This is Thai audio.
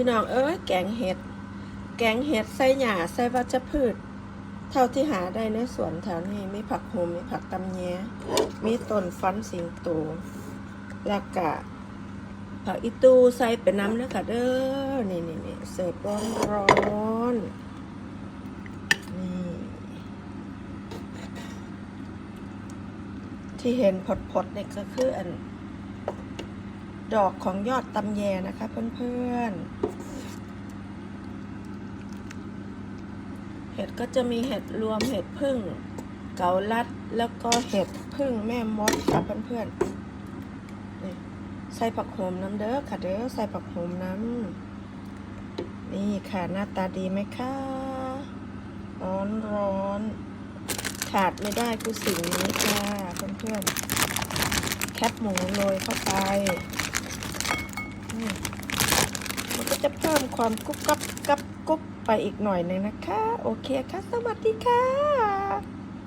พี่น้องเอ้ยแกงเห็ด แกงเห็ดใส่หญ้าใส่วัชพืช เท่าที่หาได้ในสวนแถวนี้มีผักโหมมีผักตำแยมีต้นฟันสิงโตแล้วก็ผักอีตูใส่เป็นน้ำเด้อค่ะเด้อนี่นี่นี่เสิร์ฟร้อนร้อนนี่ที่เห็นผดๆเนี่ยก็คืออัน ดอกของยอดตำแยนะคะเพื่อนๆ เห็ดก็จะมีเห็ดรวมเห็ดพึ่ง เกาลัดแล้วก็เห็ดพึ่งแม่มดค่ะเพื่อนๆนี่ใส่ผักโขมน้ำเด้อค่ะเด้อใส่ผักโขมน้ำนี่ค่ะหน้าตาดีไหมคะร้อนร้อนขาดไม่ได้คือสิ่งนี้ค่ะเพื่อนๆแคบหมูโรยเข้าไปอืมมันก็ จะเพิ่มความกุ๊บกับกับกุ๊บไปอีกหน่อยหนึ่งนะคะ โอเคค่ะ สวัสดีค่ะ